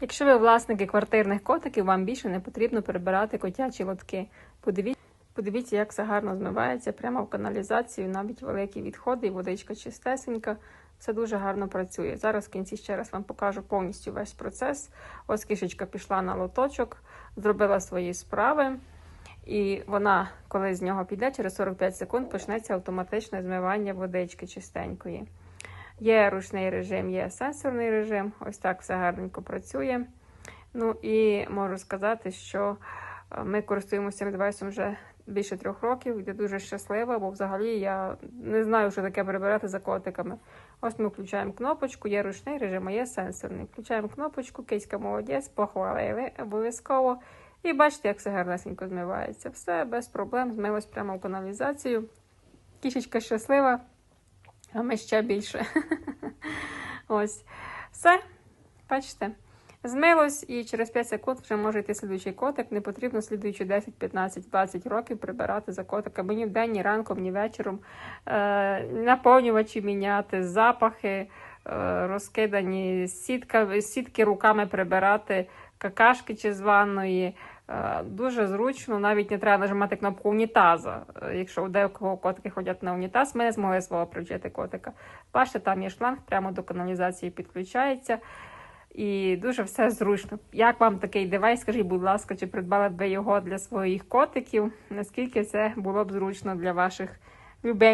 Якщо ви власники квартирних котиків, вам більше не потрібно прибирати котячі лотки. Подивіться, подивіться, як все гарно змивається прямо в каналізацію, навіть великі відходи, і водичка чистесенька. Все дуже гарно працює. Зараз в кінці ще раз вам покажу повністю весь процес. Ось кішечка пішла на лоточок, зробила свої справи. І вона, коли з нього піде, через 45 секунд почнеться автоматичне змивання водички чистенької. Є ручний режим, є сенсорний режим. Ось так все гарненько працює. Ну і можу сказати, що е, ми користуємося цим девайсом вже більше трьох років. Я дуже щаслива, бо взагалі я не знаю, що таке прибирати за котиками. Ось ми включаємо кнопочку, є ручний режим, а є сенсорний. Включаємо кнопочку, киська молодець, похвалили обов'язково. І бачите, як все гарнесенько змивається. Все без проблем, змилось прямо в каналізацію. Кішечка щаслива, а ми ще більше. Ось. Все, бачите. Змилось і через 5 секунд вже може йти слідуючий котик. Не потрібно слідуючі 10, 15, 20 років прибирати за котиками ні вдень, ні ранком, ні вечором. Е, наповнювачі міняти, запахи е, розкидані, сітка, сітки руками прибирати, какашки чи з ванної. Е, Дуже зручно, навіть не треба нажимати кнопку унітаза. Е, Якщо у деякого котики ходять на унітаз, ми не змогли свого привчити котика. Бачите, там є шланг, прямо до каналізації підключається. І дуже все зручно. Як вам такий девайс? Скажіть, будь ласка, чи придбали б його для своїх котиків? Наскільки це було б зручно для ваших любеньких?